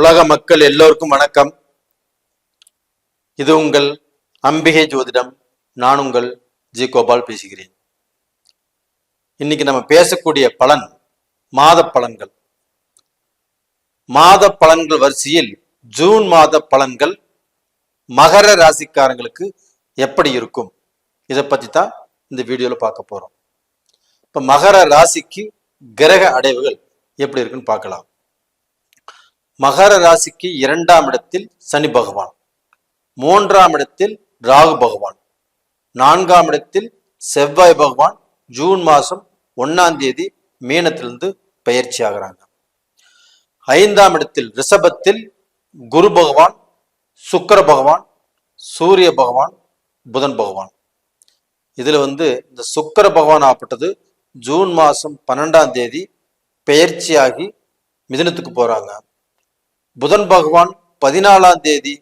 உலக மக்கள் எல்லோருக்கும் வணக்கம். இது உங்கள் அம்பிகை ஜோதிடம். நான் உங்கள் ஜி கோபால் பேசுகிறேன். இன்னைக்கு நம்ம பேசக்கூடிய பலன் மாத பலன்கள். மாத பலன்கள் வரிசையில் ஜூன் மாத பலன்கள் மகர ராசிக்காரங்களுக்கு எப்படி இருக்கும்? இதை பத்தி தான் இந்த வீடியோல பார்க்க போறோம். இப்ப மகர ராசிக்கு கிரக அடைவுகள் எப்படி இருக்குன்னு பார்க்கலாம். மகர ராசிக்கு இரண்டாம் இடத்தில் சனி பகவான் மூன்றாம் இடத்தில் ராகு பகவான் நான்காம் இடத்தில் செவ்வாய் பகவான் ஜூன் மாதம் ஒன்னாம் தேதி மீனத்திலிருந்து பயிற்சி ஆகிறாங்க. ஐந்தாம் இடத்தில் ரிஷபத்தில் குரு பகவான் சுக்கர பகவான் சூரிய பகவான் புதன் பகவான். இதில் வந்து இந்த சுக்கர பகவான் ஆப்பட்டது ஜூன் மாதம் பன்னெண்டாம் தேதி பெயர்ச்சியாகி மிதனத்துக்கு போகிறாங்க புதன் பகவான் பதினாலாம் தேதி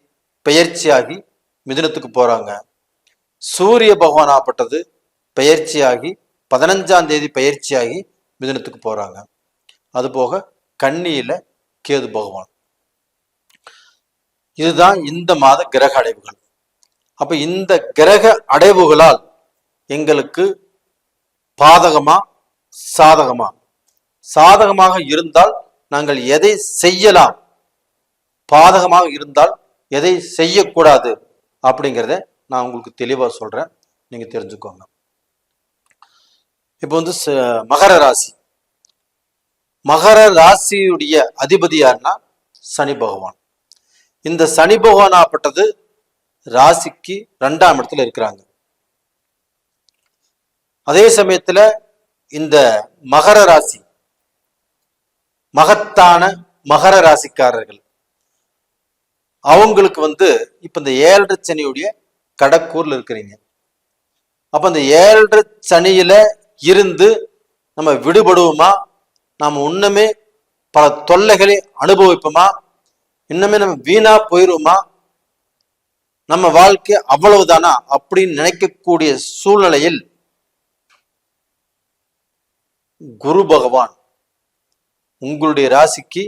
பெயர்ச்சியாகி மிதுனத்துக்கு போறாங்க. சூரிய பகவான் ஆப்பட்டது பெயர்ச்சியாகி பதினஞ்சாம் தேதி பெயர்ச்சியாகி மிதுனத்துக்கு போறாங்க. அதுபோக கண்ணியில கேது பகவான். இதுதான் இந்த மாத கிரக அடைவுகள். அப்ப இந்த கிரக அடைவுகளால் எங்களுக்கு பாதகமா சாதகமா? சாதகமாக இருந்தால் நாங்கள் எதை செய்யலாம்? பாதகமாக இருந்தால் எதை செய்யக்கூடாது அப்படிங்கிறத நான் உங்களுக்கு தெளிவாக சொல்றேன். நீங்க தெரிஞ்சுக்கோங்க. இப்போ வந்து ச- மகர ராசி. மகர ராசியுடைய அதிபதி யாருன்னா சனி பகவான். இந்த சனி பகவான் ஆப்பட்டது ராசிக்கு ரெண்டாம் இடத்துல இருக்கிறாங்க. அதே சமயத்துல இந்த மகர ராசி மகத்தான மகர ராசிக்காரர்கள். அவங்களுக்கு வந்து இப்ப இந்த ஏழரை சனியுடைய கடக்கூர்ல இருக்கிறீங்க. அப்ப இந்த ஏழரை சனியில இருந்து நம்ம விடுபடுவோமா? நாம இன்னுமே பல தொல்லைகளை அனுபவிப்போமா? இன்னுமே நம்ம வீணா போயிருவோமா? நம்ம வாழ்க்கை அவ்வளவுதானா? அப்படின்னு நினைக்கக்கூடிய சூழ்நிலையில் குரு பகவான் உங்களுடைய ராசிக்கு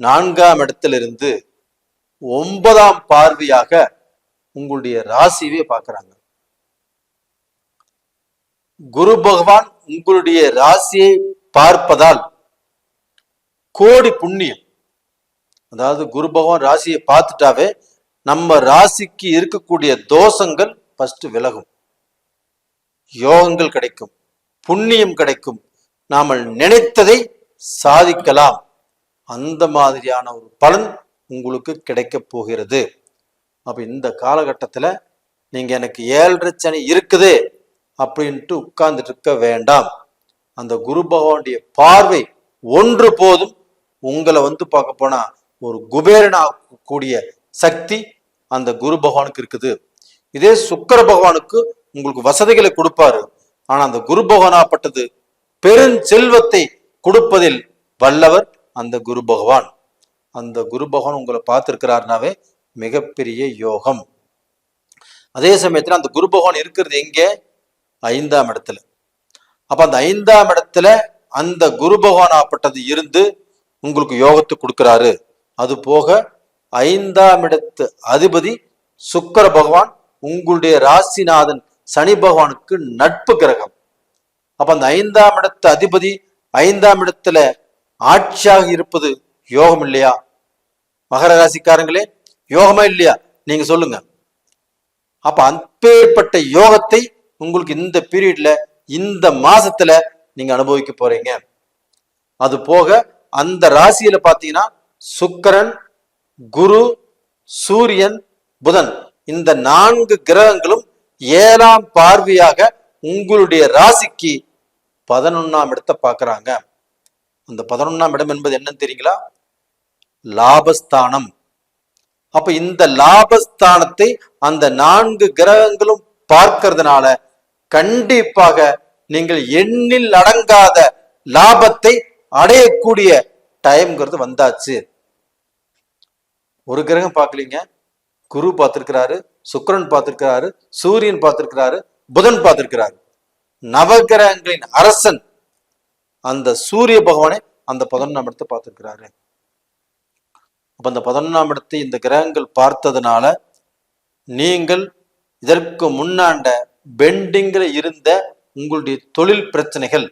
நான்காம் இடத்திலிருந்து ஒன்பதாம் பார்வையாக உங்களுடைய ராசியவே பார்க்கிறாங்க. குரு பகவான் உங்களுடைய ராசியை பார்ப்பதால் கோடி புண்ணியம். அதாவது குரு பகவான் ராசியை பார்த்துட்டாவே நம்ம ராசிக்கு இருக்கக்கூடிய தோஷங்கள் ஃபர்ஸ்ட் விலகும். யோகங்கள் கிடைக்கும் புண்ணியம் கிடைக்கும். நாம நினைத்ததை சாதிக்கலாம். அந்த மாதிரியான ஒரு பலன் உங்களுக்கு கிடைக்க போகிறது. அப்போ இந்த காலகட்டத்துல நீங்கள் எனக்கு ஏழரை சனி இருக்குது அப்படின்ட்டு உட்கார்ந்துட்டு இருக்க வேண்டாம். அந்த குரு பகவானுடைய பார்வை ஒன்று போதும். உங்களை வந்து பார்க்க போனா ஒரு குபேரன் ஆகக்கூடிய சக்தி அந்த குரு பகவானுக்கு இருக்குது. இதே சுக்கர பகவானுக்கு உங்களுக்கு வசதிகளை கொடுப்பாரு. ஆனா அந்த குரு பகவானாப்பட்டது பெருஞ்செல்வத்தை கொடுப்பதில் வல்லவர் அந்த குரு பகவான். அந்த குரு பகவான் உங்களை பார்த்திருக்கிறாருனாவே மிகப்பெரிய யோகம். அதே சமயத்துல அந்த குரு பகவான் இருக்கிறது எங்கே? ஐந்தாம் இடத்துல. அப்ப அந்த ஐந்தாம் இடத்துல அந்த குரு பகவான் ஆப்பட்டது இருந்து உங்களுக்கு யோகத்தை கொடுக்கிறாரு. அது போக ஐந்தாம் இடத்து அதிபதி சுக்கர பகவான் உங்களுடைய ராசிநாதன் சனி பகவானுக்கு நட்பு கிரகம். அப்ப அந்த ஐந்தாம் இடத்து அதிபதி ஐந்தாம் இடத்துல ஆட்சியாக இருப்பது யோகம் இல்லையா? மகர ராசிக்காரங்களே யோகமா இல்லையா? நீங்க சொல்லுங்க. அப்ப அப்பேற்பட்ட யோகத்தை உங்களுக்கு இந்த பீரியட்ல இந்த மாசத்துல நீங்க அனுபவிக்க போறீங்க. அது போக அந்த ராசியில பாத்தீங்கன்னா சுக்கரன் குரு சூரியன் புதன். இந்த நான்கு கிரகங்களும் ஏழாம் பார்வையாக உங்களுடைய ராசிக்கு பதினொன்னாம் இடத்தை பார்க்கறாங்க. அந்த பதினொன்னாம் இடம் என்பது என்னன்னு தெரியுங்களா? லாபஸ்தானம். அப்ப இந்த லாபஸ்தானத்தை அந்த நான்கு கிரகங்களும் பார்க்கறதுனால கண்டிப்பாக நீங்கள் எண்ணில் அடங்காத லாபத்தை அடையக்கூடிய டைம்ங்கிறது வந்தாச்சு. ஒரு கிரகம் பார்க்கலீங்க. குரு பார்த்திருக்கிறாரு சுக்கிரன் பார்த்திருக்கிறாரு சூரியன் பார்த்திருக்கிறாரு புதன் பார்த்திருக்கிறாரு. நவகிரகங்களின் அரசன் அந்த சூரிய பகவானை அந்த பதினொன்றாம் இடத்தை பார்த்திருக்கிறாரு. அப்ப அந்த பதினொன்றாம் இடத்தை இந்த கிரகங்கள் பார்த்ததுனால நீங்கள் இதற்கு முன்னாண்ட பெண்டிங்கில் இருந்த உங்களுடைய தொழில் பிரச்சனைகள்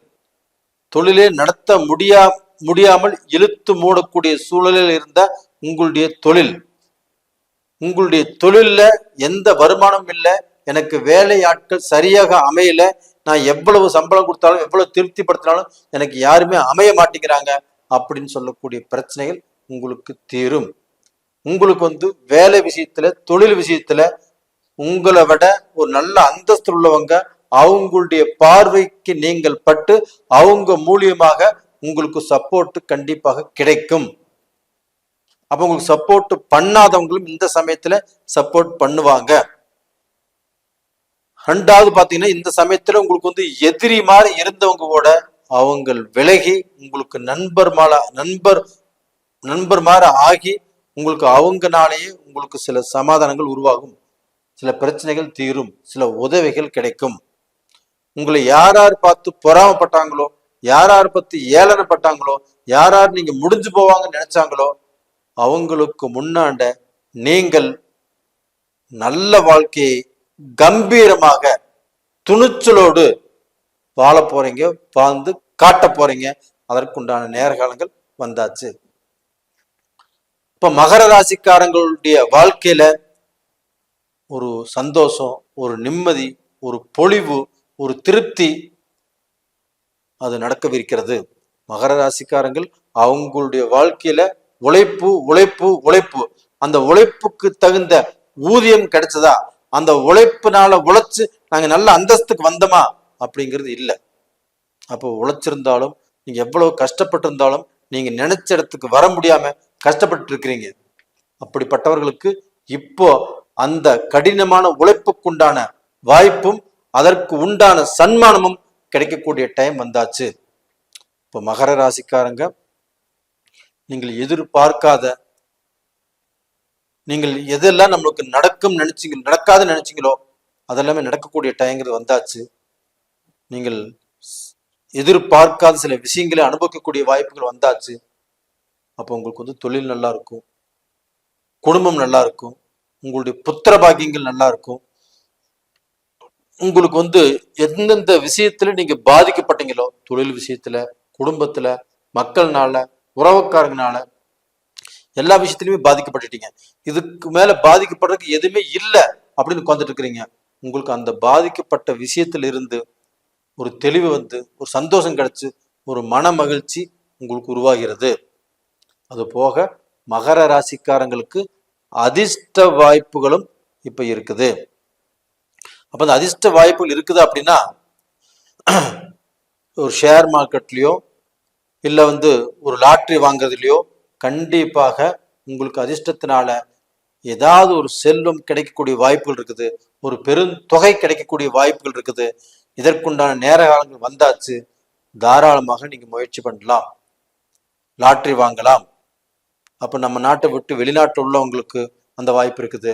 தொழிலே நடத்த முடியா முடியாமல் இழுத்து மூடக்கூடிய சூழலில் இருந்த உங்களுடைய தொழில் உங்களுடைய தொழிலில் எந்த வருமானம் இல்லை எனக்கு வேலை ஆட்கள் சரியாக அமையல நான் எவ்வளவு சம்பளம் கொடுத்தாலும் எவ்வளவு திருப்திப்படுத்தினாலும் எனக்கு யாருமே அமைய மாட்டேங்கிறாங்க அப்படின்னு சொல்லக்கூடிய பிரச்சனைகள் உங்களுக்கு தீரும். உங்களுக்கு வந்து வேலை விஷயத்துல தொழில் விஷயத்துல உங்களை விட ஒரு நல்ல அந்தஸ்து உள்ளவங்க அவங்களுடைய பார்வைக்கு நீங்கள் பட்டு அவங்க மூலியமாக உங்களுக்கு சப்போர்ட் கண்டிப்பாக கிடைக்கும். அப்ப உங்களுக்கு சப்போர்ட் பண்ணாதவங்களும் இந்த சமயத்துல சப்போர்ட் பண்ணுவாங்க. ரெண்டாவது பாத்தீங்கன்னா இந்த சமயத்துல உங்களுக்கு வந்து எதிரி மாதிரி இருந்தவங்க கூட அவங்க விலகி உங்களுக்கு நண்பர் மால நண்பர் நண்பர் மாதிரி ஆகி உங்களுக்கு அவங்கனாலேயே உங்களுக்கு சில சமாதானங்கள் உருவாகும். சில பிரச்சனைகள் தீரும். சில உதவிகள் கிடைக்கும். உங்களை யார் யார் பார்த்து பொறாமப்பட்டாங்களோ யார் யார் பத்தி ஏளனப்பட்டாங்களோ யார் யார் நீங்க முடிஞ்சு போவாங்கன்னு நினைச்சாங்களோ அவங்களுக்கு முன்னாண்ட நீங்கள் நல்ல வாழ்க்கையை கம்பீரமாக துணிச்சலோடு வாழ போறீங்க வாழ்ந்து காட்ட போறீங்க. அதற்குண்டான நேரகாலங்கள் வந்தாச்சு. இப்ப மகர ராசிக்காரங்களுடைய வாழ்க்கையில ஒரு சந்தோஷம் ஒரு நிம்மதி ஒரு பொழிவு ஒரு திருப்தி அது நடக்கவிருக்கிறது. மகர ராசிக்காரங்கள் அவங்களுடைய வாழ்க்கையில உழைப்பு உழைப்பு உழைப்பு. அந்த உழைப்புக்கு தகுந்த ஊதியம் கிடைச்சதா? அந்த உழைப்புனால உழைச்சு நாங்க நல்ல அந்தஸ்துக்கு வந்தோமா? அப்படிங்கிறது இல்லை. அப்போ உழைச்சிருந்தாலும் நீங்க எவ்வளவு கஷ்டப்பட்டிருந்தாலும் நீங்க நினைச்ச இடத்துக்கு வர முடியாம கஷ்டப்பட்டு இருக்கிறீங்க அப்படிப்பட்டவர்களுக்கு இப்போ அந்த கடினமான உழைப்புக்குண்டான வாய்ப்பும் அதற்கு உண்டான சன்மானமும் கிடைக்கக்கூடிய டைம் வந்தாச்சு. இப்போ மகர ராசிக்காரங்க நீங்கள் எதிர்பார்க்காத நீங்கள் எதெல்லாம் நம்மளுக்கு நடக்கும் நினைச்சீங்க நடக்காத நினைச்சீங்களோ அதெல்லாமே நடக்கக்கூடிய டைங்கிறது வந்தாச்சு. நீங்கள் எதிர்பார்க்காத சில விஷயங்களை அனுபவிக்கக்கூடிய வாய்ப்புகள் வந்தாச்சு. அப்போ உங்களுக்கு வந்து தொழில் நல்லா இருக்கும். குடும்பம் நல்லா இருக்கும். உங்களுடைய புத்திர பாக்கியங்கள் நல்லா இருக்கும். உங்களுக்கு வந்து எந்தெந்த விஷயத்துல நீங்க பாதிக்கப்பட்டீங்களோ தொழில் விஷயத்துல குடும்பத்துல மக்கள்னால உறவுக்காரங்கனால எல்லா விஷயத்திலுமே பாதிக்கப்பட்டுட்டீங்க. இதுக்கு மேல பாதிக்கப்படுறதுக்கு எதுவுமே இல்லை அப்படின்னு உட்காந்துட்டு இருக்கிறீங்க உங்களுக்கு அந்த பாதிக்கப்பட்ட விஷயத்துல இருந்து ஒரு தெளிவு வந்து ஒரு சந்தோஷம் கிடைச்சு ஒரு மன மகிழ்ச்சி உங்களுக்கு உருவாகிறது. அது போக மகர ராசிக்காரங்களுக்கு அதிர்ஷ்ட வாய்ப்புகளும் இப்ப இருக்குது. அப்ப அந்த அதிர்ஷ்ட வாய்ப்புகள் இருக்குது அப்படின்னா ஒரு ஷேர் மார்க்கெட்லயோ இல்லை வந்து ஒரு லாட்ரி வாங்குறதுலையோ கண்டிப்பாக உங்களுக்கு அதிர்ஷ்டத்தினால ஏதாவது ஒரு செல்வம் கிடைக்கக்கூடிய வாய்ப்புகள் இருக்குது. ஒரு பெருந்தொகை கிடைக்கக்கூடிய வாய்ப்புகள் இருக்குது. இதற்குண்டான நேர காலங்கள் வந்தாச்சு. தாராளமாக நீங்க முயற்சி பண்ணலாம். லாட்ரி வாங்கலாம். அப்ப நம்ம நாட்டை விட்டு வெளிநாட்டில் உள்ளவங்களுக்கு அந்த வாய்ப்பு இருக்குது.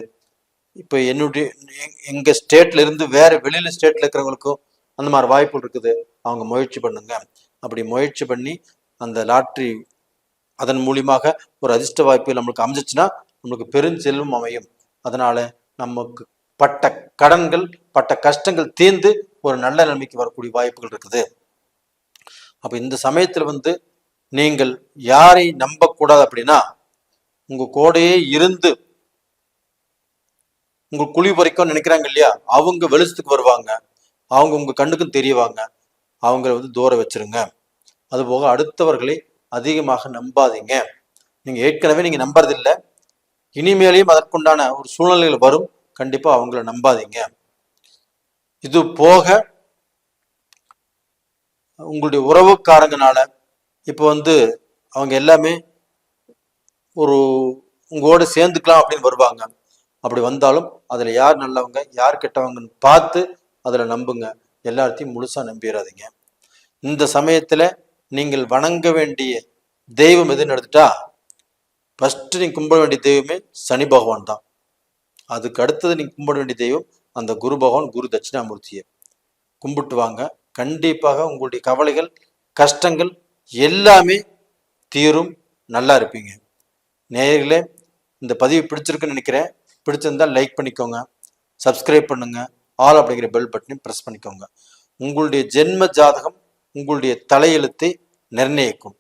இப்போ என்னுடைய எங்கள் எங்க ஸ்டேட்ல இருந்து வேற வெளியில ஸ்டேட்ல இருக்கிறவங்களுக்கும் அந்த மாதிரி வாய்ப்புகள் இருக்குது. அவங்க முயற்சி பண்ணுங்க. அப்படி முயற்சி பண்ணி அந்த லாட்ரி அதன் மூலியமாக ஒரு அதிர்ஷ்ட வாய்ப்பு நம்மளுக்கு அமைஞ்சிச்சுன்னா நம்மளுக்கு பெருஞ்செல்வம் அமையும். அதனால நமக்கு பட்ட கடன்கள் பட்ட கஷ்டங்கள் தீர்ந்து ஒரு நல்ல நிலைமைக்கு வரக்கூடிய வாய்ப்புகள் இருக்குது. அப்ப இந்த சமயத்துல வந்து நீங்கள் யாரை நம்பக்கூடாது அப்படின்னா உங்க கோடையே இருந்து உங்க குழி பறிக்கும் நினைக்கிறாங்க இல்லையா? அவங்க வெளிச்சத்துக்கு வருவாங்க. அவங்க உங்க கண்ணுக்கும் தெரியவாங்க. அவங்கள வந்து தூர வச்சிருங்க. அதுபோக அடுத்தவர்களை அதிகமாக நம்பாதீங்க. நீங்க ஏற்கனவே நீங்க நம்புறதில்லை. இனிமேலையும் அதற்குண்டான ஒரு சூழ்நிலைகள் வரும். கண்டிப்பா அவங்கள நம்பாதீங்க. இது போக உங்களுடைய உறவுக்காரங்கனால இப்போ வந்து அவங்க எல்லாமே ஒரு உங்களோட சேர்ந்துக்கலாம் அப்படின்னு வருவாங்க. அப்படி வந்தாலும் அதுல யார் நல்லவங்க யார் கெட்டவங்கன்னு பார்த்து அதுல நம்புங்க. எல்லாத்தையும் முழுசா நம்பிடாதீங்க இந்த சமயத்துல நீங்கள் வணங்க வேண்டிய தெய்வம் எதுன்னு எடுத்துட்டா ஃபர்ஸ்ட் நீங்க கும்பிட வேண்டிய தெய்வமே சனி பகவான் தான். அதுக்கு அடுத்தது நீங்க கும்பிட வேண்டிய தெய்வம் அந்த குரு பகவான் குரு தட்சிணாமூர்த்தியை. கும்பிட்டு வாங்க. கண்டிப்பாக உங்களுடைய கவலைகள் கஷ்டங்கள் எல்லாமே தீரும். நல்லா இருப்பீங்க. நேயர்களே இந்த பதிவு பிடிச்சிருக்குன்னு நினைக்கிறேன். பிடிச்சிருந்தா லைக் பண்ணிக்கோங்க. சப்ஸ்கிரைப் பண்ணுங்க. ஆல் அப்படிங்கிற பெல் பட்டனையும் ப்ரெஸ் பண்ணிக்கோங்க. உங்களுடைய ஜென்ம ஜாதகம் உங்களுடைய தலையெழுத்தை நிர்ணயிக்கும்.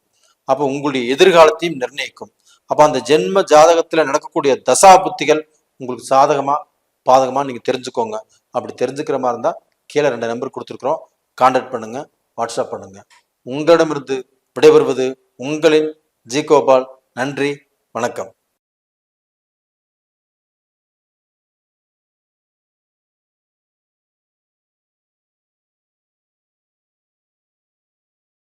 அப்போ உங்களுடைய எதிர்காலத்தையும் நிர்ணயிக்கும். அப்போ அந்த ஜென்ம ஜாதகத்தில் நடக்கக்கூடிய தசா புத்திகள் உங்களுக்கு சாதகமாக பாதகமாக நீங்கள் தெரிஞ்சுக்கோங்க. அப்படி தெரிஞ்சுக்கிற மாதிரி இருந்தால் கீழே ரெண்டு நம்பர் கொடுத்துருக்குறோம். கான்டாக்ட் பண்ணுங்கள் வாட்ஸ்அப் பண்ணுங்கள் உங்களிடமிருந்து விடைபெறுவது உங்களின் ஜி கோபால். நன்றி. வணக்கம்.